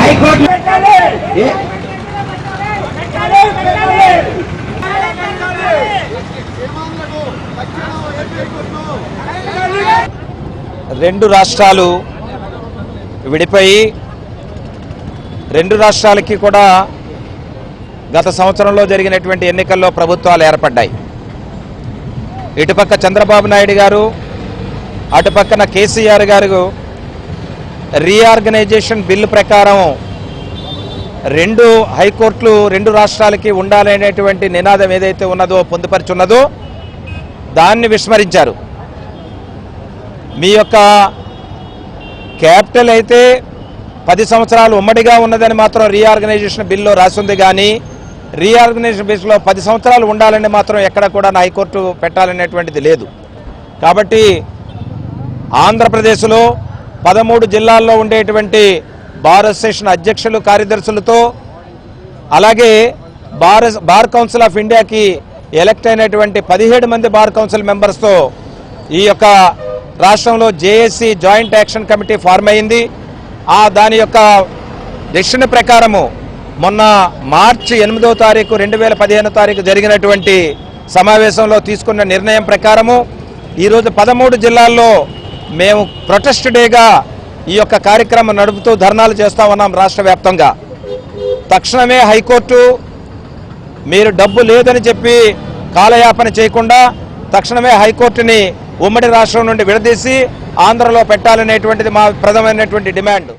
High court రెండు రాష్ట్రాలు విడిపోయి రెండు రాష్ట్రాలకి కూడా గత సంవత్సరంలో జరిగినటువంటి ఎన్నికల్లో ప్రభుత్వాలు ఏర్పడ్డాయి. ఇటుపక్క చంద్రబాబు నాయుడు గారు అటుపక్కన కేసీఆర్ గారు రీఆర్గనైజేషన్ బిల్లు ప్రకారం రెండు హైకోర్టులు రెండు రాష్ట్రాలకి ఉండాలనేటువంటి నినాదం ఏదైతే ఉన్నదో పొందుపరుచున్నదో దాన్ని విస్మరించారు. మీ యొక్క క్యాపిటల్ అయితే పది సంవత్సరాలు ఉమ్మడిగా ఉన్నదని మాత్రం రీఆర్గనైజేషన్ బిల్లో రాసింది కానీ రీఆర్గనైజేషన్ బిల్లులో పది సంవత్సరాలు ఉండాలని మాత్రం ఎక్కడ కూడా నా హైకోర్టు పెట్టాలనేటువంటిది లేదు. కాబట్టి ఆంధ్రప్రదేశ్లో పదమూడు జిల్లాల్లో ఉండేటువంటి బార్ అసోసియేషన్ అధ్యక్షులు కార్యదర్శులతో అలాగే బార్ బార్ కౌన్సిల్ ఆఫ్ ఇండియాకి ఎలక్ట్ అయినటువంటి పదిహేడు మంది బార్ కౌన్సిల్ మెంబర్స్తో ఈ యొక్క రాష్ట్రంలో JAC joint action committee form అయింది. ఆ దాని యొక్క డెసిషన్ ప్రకారము మొన్న మార్చి ఎనిమిదో తారీఖు రెండు వేల పదిహేను తారీఖు జరిగినటువంటి సమావేశంలో తీసుకున్న నిర్ణయం ప్రకారము ఈరోజు పదమూడు జిల్లాల్లో మేము ప్రొటెస్ట్ డేగా ఈ యొక్క కార్యక్రమం నడుపుతూ ధర్నాలు చేస్తా ఉన్నాం రాష్ట్ర వ్యాప్తంగా. తక్షణమే హైకోర్టు మీరు డబ్బు లేదని చెప్పి కాలయాపన చేయకుండా తక్షణమే హైకోర్టుని ఉమ్మడి రాష్ట్రం నుండి విడదీసి ఆంధ్రలో పెట్టాలనేటువంటిది మా ప్రధమైనటువంటి డిమాండ్.